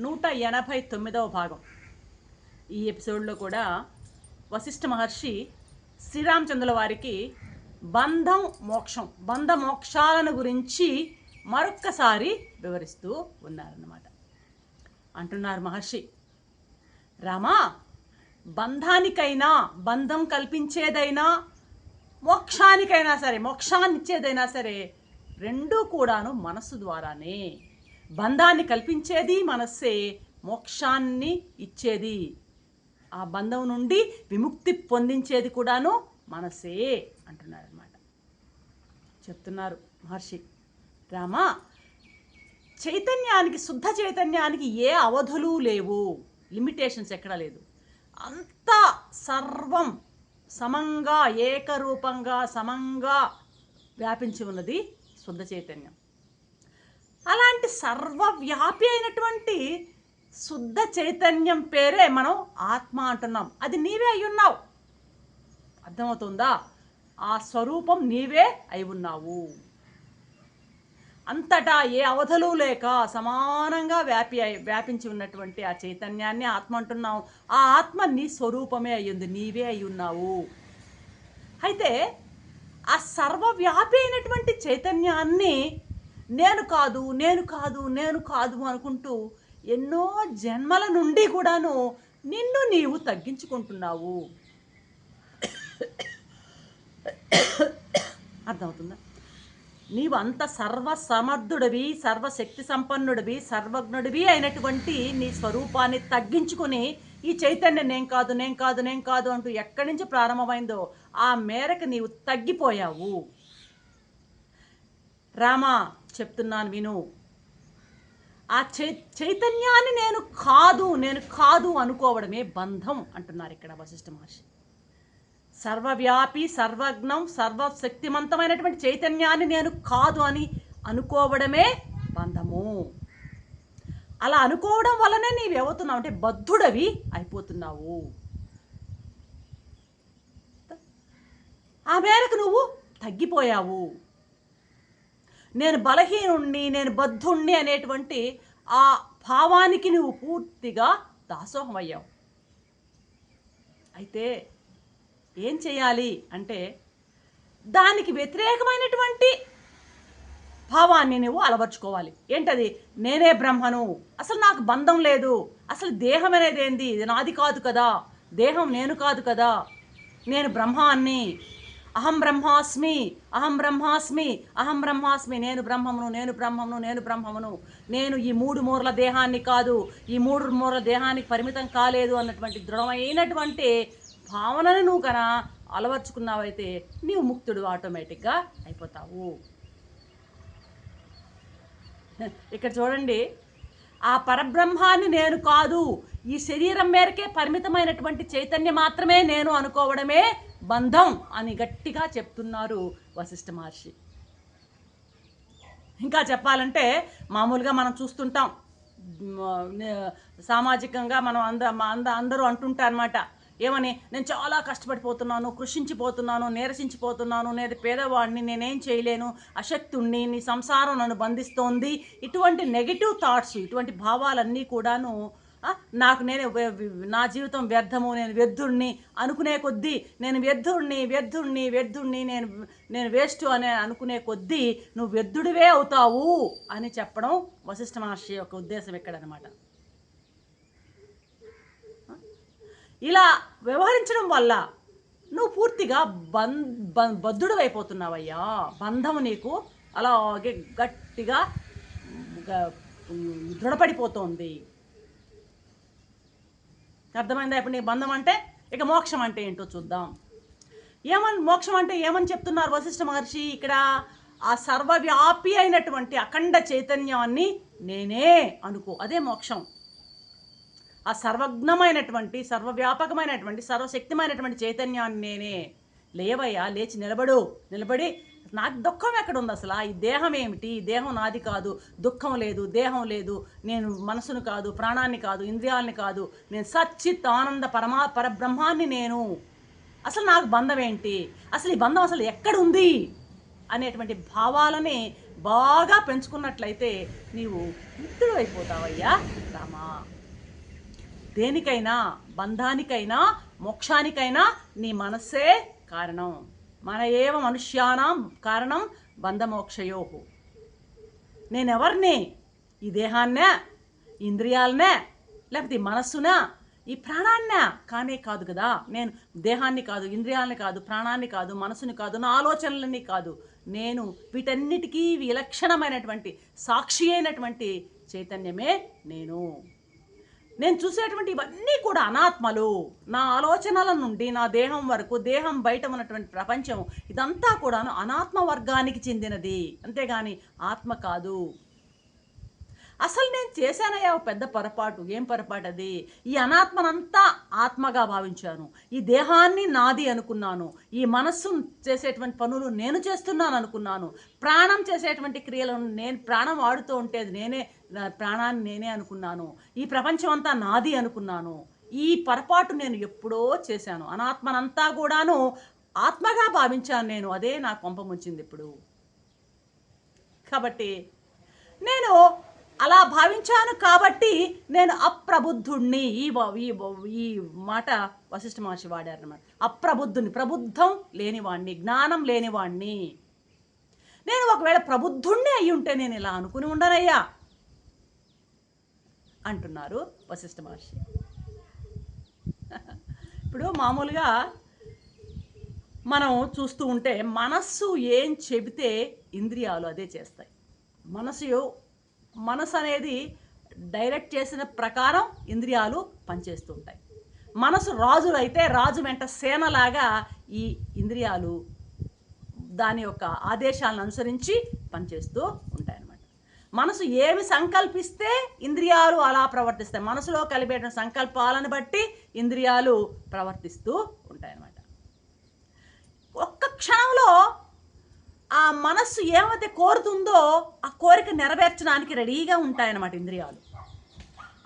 నూట ఎనభై తొమ్మిదవ భాగం. ఈ ఎపిసోడ్లో కూడా వశిష్ఠ మహర్షి శ్రీరామచంద్రుల వారికి బంధం మోక్షం బంధ మోక్షాలను గురించి మరొక్కసారి వివరిస్తూ ఉన్నారన్నమాట. అంటున్నారు మహర్షి రామా బంధానికైనా బంధం కల్పించేదైనా మోక్షానికైనా సరే మోక్షాన్నిచ్చేదైనా సరే రెండూ కూడాను మనస్సు ద్వారానే బంధాన్ని కల్పించేది మనస్సే మోక్షాన్ని ఇచ్చేది. ఆ బంధం నుండి విముక్తి పొందించేది కూడాను మనసే అంటున్నారనమాట చెప్తున్నారు మహర్షి రామ చైతన్యానికి శుద్ధ చైతన్యానికి ఏ అవధులు లేవు. లిమిటేషన్స్ ఎక్కడా లేదు. అంతా సర్వం సమంగా ఏకరూపంగా సమంగా వ్యాపించి ఉన్నది శుద్ధ చైతన్యం. అలాంటి సర్వవ్యాపి అయినటువంటి శుద్ధ చైతన్యం పేరే మనం ఆత్మ అంటున్నాం. అది నీవే అయి ఉన్నావు. అర్థమవుతుందా? ఆ స్వరూపం నీవే అయి ఉన్నావు. అంతటా ఏ అవధలు లేక సమానంగా వ్యాపి అయి- వ్యాపించి ఉన్నటువంటి ఆ చైతన్యాన్ని ఆత్మ అంటున్నావు. ఆ ఆత్మ నీ స్వరూపమే అయ్యింది నీవే అయి ఉన్నావు. అయితే ఆ సర్వవ్యాపి అయినటువంటి చైతన్యాన్ని నేను కాదు నేను కాదు నేను కాదు అనుకుంటూ ఎన్నో జన్మల నుండి కూడాను నిన్ను నీవు తగ్గించుకుంటున్నావు. అర్థమవుతుందా? నీవు అంత సర్వ సమర్థుడివి సర్వశక్తి సంపన్నుడివి సర్వజ్ఞుడివి అయినటువంటి నీ స్వరూపాన్ని తగ్గించుకొని ఈ చైతన్యం నేను కాదు నేను కాదు నేను కాదు అంటూ ఎక్కడి నుంచి ప్రారంభమైందో ఆ మేరకు నీవు తగ్గిపోయావు. రామా చెప్తున్నాను విను. ఆ చై చైతన్యాన్ని నేను కాదు నేను కాదు అనుకోవడమే బంధం అంటున్నారు ఇక్కడ వశిష్ఠ మహర్షి. సర్వవ్యాపి సర్వజ్ఞం సర్వశక్తిమంతమైనటువంటి చైతన్యాన్ని నేను కాదు అని అనుకోవడమే బంధము. అలా అనుకోవడం వల్లనే నీవు అవుతున్నావు అంటే బద్ధుడవి అయిపోతున్నావు. ఆ మేరకు నువ్వు తగ్గిపోయావు. నేను బలహీనుణ్ణి నేను బద్ధుణ్ణి అనేటువంటి ఆ భావానికి నువ్వు పూర్తిగా దాసోహమయ్యావు. అయితే ఏం చేయాలి అంటే దానికి వ్యతిరేకమైనటువంటి భావాన్ని నువ్వు అలవర్చుకోవాలి. ఏంటది? నేనే బ్రహ్మను. అసలు నాకు బంధం లేదు. అసలు దేహం అనేది ఏంది? ఇది నాది కాదు కదా. దేహం నేను కాదు కదా. నేను బ్రహ్మాన్ని. అహం బ్రహ్మాస్మి అహం బ్రహ్మాస్మి అహం బ్రహ్మాస్మి. నేను బ్రహ్మమును నేను బ్రహ్మమును నేను బ్రహ్మమును. నేను ఈ మూడు మూరల దేహాన్ని కాదు ఈ మూడు మూరల దేహానికి పరిమితం కాలేదు అన్నటువంటి దృఢమైనటువంటి భావనను నువ్వు కన అలవర్చుకున్నావైతే నీవు ముక్తుడు ఆటోమేటిక్గా అయిపోతావు. ఇక్కడ చూడండి ఆ పరబ్రహ్మాన్ని నేను కాదు ఈ శరీరం మేరకే పరిమితమైనటువంటి చైతన్యం మాత్రమే నేను అనుకోవడమే బంధం అని గట్టిగా చెప్తున్నారు వశిష్ఠ మహర్షి. ఇంకా చెప్పాలంటే మామూలుగా మనం చూస్తుంటాం. సామాజికంగా మనం అంద అంద అందరూ అంటుంటారు అనమాట ఏమని? నేను చాలా కష్టపడిపోతున్నాను కృషించిపోతున్నాను నీరసించిపోతున్నాను నేను పేదవాడిని నేనేం చేయలేను అశక్తుణ్ణి నీ సంసారం నన్ను బంధిస్తోంది. ఇటువంటి నెగిటివ్ థాట్స్ ఇటువంటి భావాలన్నీ కూడాను నాకు నేను నా జీవితం వ్యర్థము నేను వ్యర్థుణ్ణి అనుకునే కొద్దీ నేను వ్యర్థుణ్ణి వ్యర్థుణ్ణి వ్యర్థుణ్ణి నేను నేను వేస్ట్ అనే అనుకునే కొద్దీ నువ్వు వ్యర్థుడివే అవుతావు అని చెప్పడం వశిష్ఠ మహర్షి యొక్క ఉద్దేశం ఎక్కడనమాట ఇలా వ్యవహరించడం వల్ల నువ్వు పూర్తిగా బం బం బద్ధుడు అయిపోతున్నావయ్యా బంధం నీకు అలాగే గట్టిగా దృఢపడిపోతోంది. అర్థమైందా? ఇప్పుడు నీ బంధం అంటే ఇక మోక్షం అంటే ఏంటో చూద్దాం. ఏమని మోక్షం అంటే ఏమని చెప్తున్నారు వశిష్ఠ మహర్షి? ఇక్కడ ఆ సర్వవ్యాపి అయినటువంటి అఖండ చైతన్యాన్ని నేనే అనుకో అదే మోక్షం. ఆ సర్వజ్ఞమైనటువంటి సర్వవ్యాపకమైనటువంటి సర్వశక్తిమైనటువంటి చైతన్యాన్ని నేనే. లేవయ్యా లేచి నిలబడు నిలబడి నాకు దుఃఖం ఎక్కడ ఉంది అసలు? ఈ దేహం ఏమిటి? ఈ దేహం నాది కాదు దుఃఖం లేదు దేహం లేదు నేను మనసును కాదు ప్రాణాన్ని కాదు ఇంద్రియాలని కాదు నేను సచ్చిత్ ఆనంద పరమా పరబ్రహ్మాన్ని నేను. అసలు నాకు బంధం ఏంటి? అసలు ఈ బంధం అసలు ఎక్కడుంది? అనేటువంటి భావాలని బాగా పెంచుకున్నట్లయితే నీవు ముక్తుడు అయిపోతావయ్యా రామా. దేనికైనా బంధానికైనా మోక్షానికైనా నీ మనస్సే కారణం. మన ఏవ మనుష్యానాం కారణం బంధమోక్షయో. నేనెవరిని? ఈ దేహాన్నే? ఇంద్రియాలనే? లేకపోతే మనస్సునా? ఈ ప్రాణాన్నే? కానే కాదు కదా. నేను దేహాన్ని కాదు ఇంద్రియాలని కాదు ప్రాణాన్ని కాదు మనసుని కాదు నా ఆలోచనలని కాదు. నేను వీటన్నిటికీ విలక్షణమైనటువంటి సాక్షి అయినటువంటి చైతన్యమే నేను. నేను చూసేటువంటి ఇవన్నీ కూడా అనాత్మలు. నా ఆలోచనల నుండి నా దేహం వరకు దేహం బయట ఉన్నటువంటి ప్రపంచం ఇదంతా కూడాను అనాత్మ వర్గానికి చెందినది. అంతేగాని ఆత్మ కాదు. అసలు నేను చేశానయ్యా ఒక పెద్ద పొరపాటు. ఏం పొరపాటు అది? ఈ అనాత్మనంతా ఆత్మగా భావించాను. ఈ దేహాన్ని నాది అనుకున్నాను. ఈ మనస్సు చేసేటువంటి పనులు నేను చేస్తున్నాను అనుకున్నాను. ప్రాణం చేసేటువంటి క్రియలను నేను ప్రాణం వాడుతూ ఉంటే నేనే నా ప్రాణాన్ని నేనే అనుకున్నాను. ఈ ప్రపంచం అంతా నాది అనుకున్నాను. ఈ పొరపాటు నేను ఎప్పుడో చేశాను. అనాత్మనంతా కూడాను ఆత్మగా భావించాను నేను. అదే నా కొంప ముంచింది ఇప్పుడు. కాబట్టి నేను అలా భావించాను కాబట్టి నేను అప్రబుద్ధుణ్ణి. ఈ ఈ ఈ మాట వశిష్ఠ మహర్షి వాడారనమాట అప్రబుద్ధుని ప్రబుద్ధం లేనివాణ్ణి జ్ఞానం లేనివాణ్ణి. నేను ఒకవేళ ప్రబుద్ధుణ్ణి అయి ఉంటే నేను ఇలా అనుకుని ఉండనయ్యా అంటున్నారు వశిష్ఠ మహర్షి. ఇప్పుడు మామూలుగా మనం చూస్తూ ఉంటే మనస్సు ఏం చెబితే ఇంద్రియాలు అదే చేస్తాయి. మనసు మనసు అనేది డైరెక్ట్ చేసిన ప్రకారం ఇంద్రియాలు పనిచేస్తూ ఉంటాయి మనసు రాజులు అయితే రాజు వెంట సేనలాగా ఈ ఇంద్రియాలు దాని యొక్క ఆదేశాలను అనుసరించి పనిచేస్తూ ఉంటాయన్నమాట. మనసు ఏమి సంకల్పిస్తే ఇంద్రియాలు అలా ప్రవర్తిస్తాయి. మనసులో కలిపేట సంకల్పాలను బట్టి ఇంద్రియాలు ప్రవర్తిస్తూ ఉంటాయన్నమాట. ఒక్క క్షణంలో ఆ మనస్సు ఏమైతే కోరుతుందో ఆ కోరిక నెరవేర్చడానికి రెడీగా ఉంటాయన్నమాట ఇంద్రియాలు.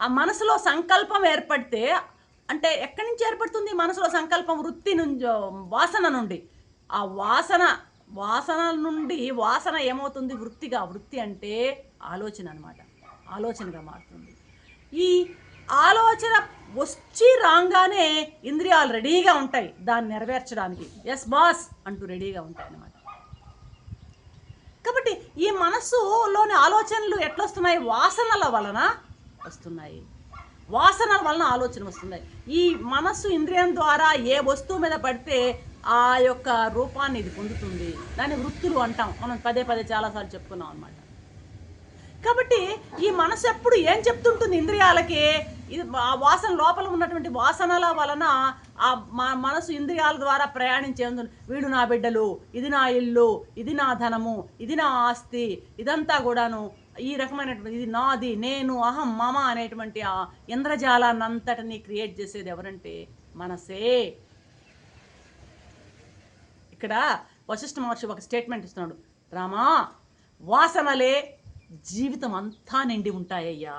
ఆ మనసులో సంకల్పం ఏర్పడితే అంటే ఎక్కడి నుంచి ఏర్పడుతుంది మనసులో సంకల్పం? వృత్తి నుంచి వాసన నుండి. ఆ వాసన వాసన నుండి వాసన ఏమవుతుంది? వృత్తిగా. వృత్తి అంటే ఆలోచన అన్నమాట. ఆలోచనగా మారుతుంది. ఈ ఆలోచన వచ్చి రాగానే ఇంద్రియాలు రెడీగా ఉంటాయి. దాన్ని నెరవేర్చడానికి. ఎస్ బాస్ అంటూ రెడీగా ఉంటాయి అన్నమాట కాబట్టి ఈ మనస్సులోని ఆలోచనలు ఎట్లొస్తున్నాయి? వాసనల వలన వస్తున్నాయి. వాసనల వలన ఆలోచన వస్తున్నాయి. ఈ మనస్సు ఇంద్రియం ద్వారా ఏ వస్తువు మీద పడితే ఆ యొక్క రూపాన్ని ఇది పొందుతుంది. దాన్ని వృత్తులు అంటాం. మనం పదే పదే చాలాసార్లు చెప్పుకున్నాం అనమాట కాబట్టి ఈ మనసు ఎప్పుడు ఏం చెప్తుంటుంది ఇంద్రియాలకి? ఇది ఆ వాసన లోపల ఉన్నటువంటి వాసనల వలన ఆ మా మనసు ఇంద్రియాల ద్వారా ప్రయాణించే వీడు నా బిడ్డలు ఇది నా ఇల్లు ఇది నా ధనము ఇది నా ఆస్తి ఇదంతా కూడాను ఈ రకమైనటువంటి ఇది నాది నేను అహం మమ అనేటువంటి ఆ ఇంద్రజాలాన్ని అంతటిని క్రియేట్ చేసేది ఎవరంటే మనసే. ఇక్కడ వశిష్ఠ మహర్షి ఒక స్టేట్మెంట్ ఇస్తున్నాడు. రామా వాసనలే జీవితం అంతా నిండి ఉంటాయ్యా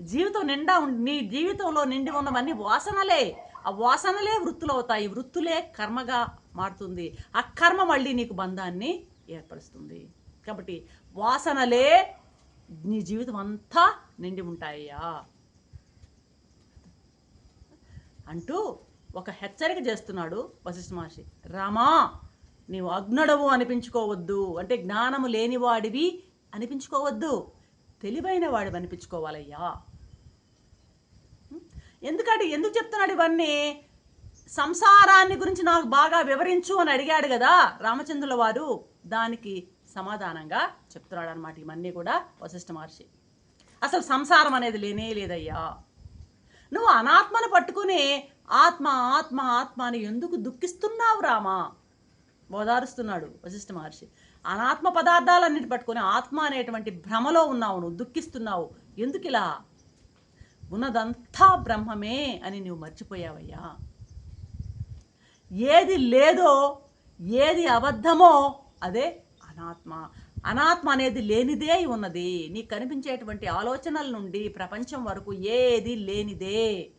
జీవితం నిండా నీ జీవితంలో నిండి ఉన్నవన్నీ వాసనలే. ఆ వాసనలే వృత్తులు అవుతాయి వృత్తులే కర్మగా మారుతుంది. ఆ కర్మ మళ్ళీ నీకు బంధాన్ని ఏర్పరుస్తుంది. కాబట్టి వాసనలే నీ జీవితం అంతా నిండి ఉంటాయ్యా. అంటూ ఒక హెచ్చరిక చేస్తున్నాడు వశిష్ఠ మహర్షి. రామా నీవు అగ్నుడవు అనిపించుకోవద్దు. అంటే జ్ఞానము లేనివాడివి అనిపించుకోవద్దు. తెలివైన వాడు అనిపించుకోవాలయ్యా ఎందుకంటే ఎందుకు చెప్తున్నాడు ఇవన్నీ? సంసారాన్ని గురించి నాకు బాగా వివరించు అని అడిగాడు కదా రామచంద్రుల వారు. దానికి సమాధానంగా చెప్తున్నాడు అనమాట ఇవన్నీ కూడా వశిష్ఠ మహర్షి. అసలు సంసారం అనేది లేనే లేదయ్యా. నువ్వు అనాత్మను పట్టుకుని ఆత్మ ఆత్మ ఆత్మ అని ఎందుకు దుఃఖిస్తున్నావు రామా? ఓదారుస్తున్నాడు వశిష్ఠ మహర్షి. అనాత్మ పదార్థాలన్నిటి పట్టుకొని ఆత్మ అనేటువంటి భ్రమలో ఉన్నావు నువ్వు దుఃఖిస్తున్నావు. ఎందుకు ఇలా ఉన్నదంతా బ్రహ్మమే అని నువ్వు మర్చిపోయావయ్యా. ఏది లేదో ఏది అబద్ధమో అదే అనాత్మ. అనాత్మ అనేది లేనిదే ఉన్నది. నీకు కనిపించేటువంటి ఆలోచనల నుండి ప్రపంచం వరకు ఏది లేనిదే.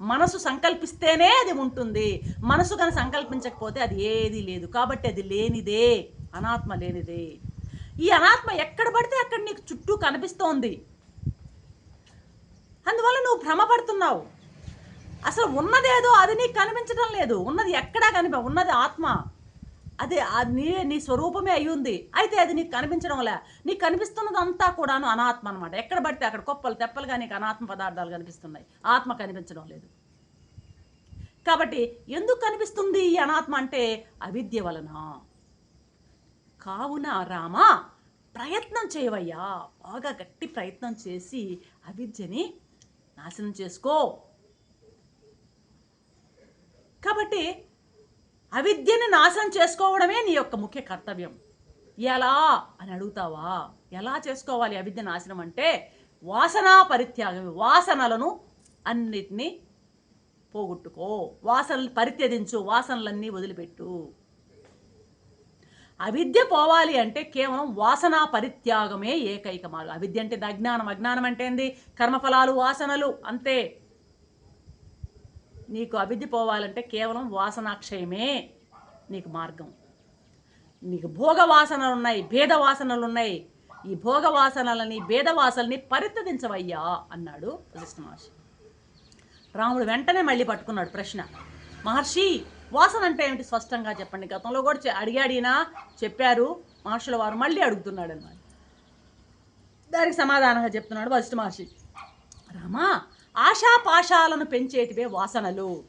మనసు సంకల్పిస్తేనే అది ఉంటుంది. మనసు కనుక సంకల్పించకపోతే అది ఏది లేదు. కాబట్టి అది లేనిదే అనాత్మ లేనిదే. ఈ అనాత్మ ఎక్కడ పడితే అక్కడ నీకు చుట్టూ కనిపిస్తోంది. అందువల్ల నువ్వు భ్రమపడుతున్నావు. అసలు ఉన్నదేదో అది నీకు కనిపించడం లేదు. ఉన్నది ఎక్కడా కనిపి ఉన్నది ఆత్మ. అదే అది నీ నీ స్వరూపమే అయి ఉంది అయితే అది నీకు కనిపించడం లే. నీకు కనిపిస్తున్నదంతా కూడాను అనాత్మ అనమాట ఎక్కడ పడితే అక్కడ కుప్పలు తెప్పలుగా నీకు అనాత్మ పదార్థాలు కనిపిస్తున్నాయి. ఆత్మ కనిపించడం లేదు. కాబట్టి ఎందుకు కనిపిస్తుంది ఈ అనాత్మ అంటే అవిద్య వలన. కావున రామా ప్రయత్నం చేయవయ్యా. బాగా గట్టి ప్రయత్నం చేసి అవిద్యని నాశనం చేసుకో. కాబట్టి అవిద్యని నాశనం చేసుకోవడమే నీ యొక్క ముఖ్య కర్తవ్యం. ఎలా? అని అడుగుతావా? ఎలా చేసుకోవాలి అవిద్య నాశనం అంటే వాసనా పరిత్యాగం వాసనలను అన్నిటినీ పోగొట్టుకో. వాసనలు పరిత్యజించు వాసనలన్నీ వదిలిపెట్టు. అవిద్య పోవాలి అంటే కేవలం వాసనా పరిత్యాగమే ఏకైక మార్గం. అవిద్య అంటే అజ్ఞానం అజ్ఞానం అంటే ఏంది? కర్మఫలాలు వాసనలు అంతే. నీకు అభివృద్ధి పోవాలంటే కేవలం వాసనాక్షయమే నీకు మార్గం. నీకు భోగ వాసనలు ఉన్నాయి భేద వాసనలు ఉన్నాయి. ఈ భోగ వాసనలని భేద వాసనల్ని పరిత్యదించవయ్యా అన్నాడు వశిష్ఠ మహర్షి. రాముడు వెంటనే మళ్ళీ పట్టుకున్నాడు ప్రశ్న. మహర్షి వాసన అంటే ఏమిటి? స్పష్టంగా చెప్పండి. గతంలో కూడా అడిగాడినా చెప్పారు. మహర్షుల వారు మళ్ళీ అడుగుతున్నాడు అన్నమాట దానికి సమాధానంగా చెప్తున్నాడు వశిష్ఠ మహర్షి. రామా ఆశాపాశాలను పెంచేటివే వాసనలు.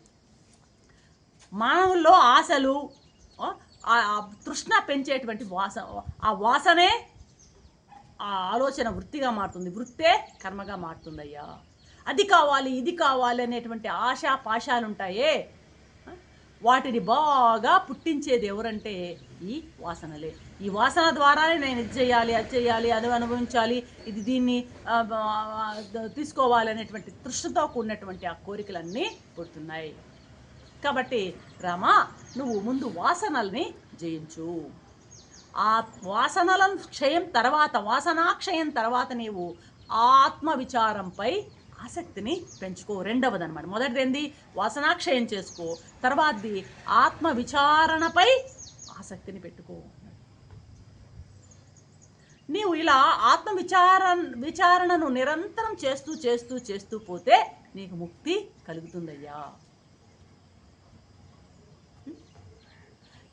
మానవుల్లో ఆశలు ఆ, తృష్ణ పెంచేటువంటి వాస ఆ వాసనే ఆ ఆలోచన వృత్తిగా మారుతుంది. వృత్తే కర్మగా మారుతుందయ్యా. అది కావాలి ఇది కావాలి అనేటువంటి ఆశా పాశాలు ఉంటాయే వాటిని బాగా పుట్టించేది ఎవరంటే ఈ వాసనలే. ఈ వాసన ద్వారానే నేను ఇది చేయాలి అది చేయాలి అది అనుభవించాలి ఇది దీన్ని తీసుకోవాలి అనేటువంటి తృష్ణతో కూడినటువంటి ఆ కోరికలన్నీ పుడుతున్నాయి. కాబట్టి రామ నువ్వు ముందు వాసనల్ని జయించు. ఆ వాసనలను క్షయం తర్వాత వాసనాక్షయం తర్వాత నీవు ఆత్మ విచారంపై ఆసక్తిని పెంచుకో. రెండవది అనమాట మొదటిది ఏంది వాసనాక్షయం చేసుకో. తర్వాతది ఆత్మ విచారణపై ఆసక్తిని పెట్టుకో. నీవు ఇలా ఆత్మ విచార విచారణను నిరంతరం చేస్తూ చేస్తూ చేస్తూ పోతే నీకు ముక్తి కలుగుతుందయ్యా.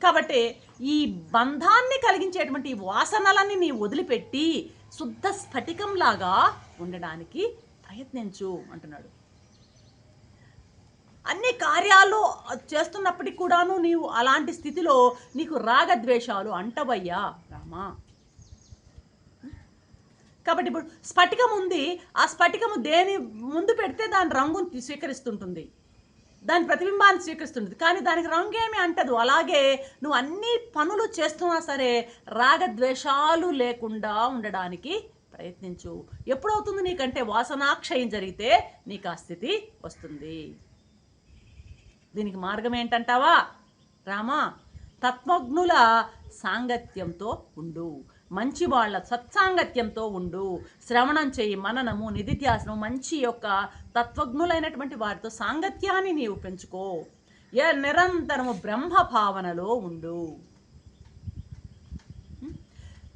కాబట్టి ఈ బంధాన్ని కలిగించేటువంటి వాసనలన్నీ నీ వదిలిపెట్టి శుద్ధ స్ఫటికంలాగా ఉండడానికి ప్రయత్నించు అంటున్నాడు. అన్ని కార్యాలు చేస్తున్నప్పటికి కూడాను నీవు అలాంటి స్థితిలో నీకు రాగద్వేషాలు అంటవయ్యా రామా. కాబట్టి ఇప్పుడు స్ఫటికం ఉంది ఆ స్ఫటికము దేని ముందు పెడితే దాని రంగును స్వీకరిస్తుంటుంది. దాని ప్రతిబింబాన్ని స్వీకరిస్తుంటుంది. కానీ దానికి రంగేమి అంటదు. అలాగే నువ్వు అన్ని పనులు చేస్తున్నా సరే రాగద్వేషాలు లేకుండా ఉండడానికి ప్రయత్నించు. ఎప్పుడవుతుంది నీకంటే వాసనాక్షయం జరిగితే నీకు ఆ స్థితి వస్తుంది. దీనికి మార్గం ఏంటంటావా రామా తత్వజ్ఞుల సాంగత్యంతో ఉండు. మంచి వాళ్ళ సత్సాంగత్యంతో ఉండు. శ్రవణం చేయి మననము నిధిధ్యాసనం మంచి యొక్క తత్వజ్ఞులైనటువంటి వారితో సాంగత్యాన్ని నీవు పెంచుకో. ఏ నిరంతరము బ్రహ్మ భావనలో ఉండు.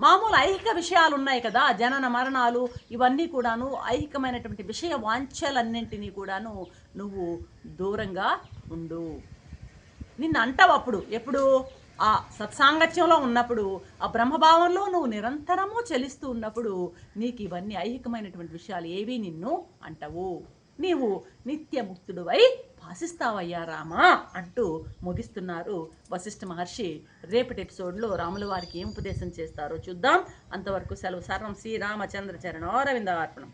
మామూలు ఐహిక విషయాలు ఉన్నాయి కదా జనన మరణాలు ఇవన్నీ కూడాను ఐహికమైనటువంటి విషయ వాంఛలన్నింటినీ కూడాను నువ్వు దూరంగా ఉండు. నిన్ను అంటావు అప్పుడు ఎప్పుడు? ఆ సత్సాంగత్యంలో ఉన్నప్పుడు ఆ బ్రహ్మభావంలో నువ్వు నిరంతరము చలిస్తూ ఉన్నప్పుడు నీకు ఇవన్నీ ఐహికమైనటువంటి విషయాలు ఏవి నిన్ను అంటవు. నీవు నిత్యముక్తుడువై భాసిస్తావయ్యా రామా అంటూ ముగిస్తున్నారు వశిష్ఠ మహర్షి. రేపటి ఎపిసోడ్లో రాముల వారికి ఏం ఉపదేశం చేస్తారో చూద్దాం. అంతవరకు సెలవు సర్వం శ్రీరామచంద్ర చరణారవింద అర్పణం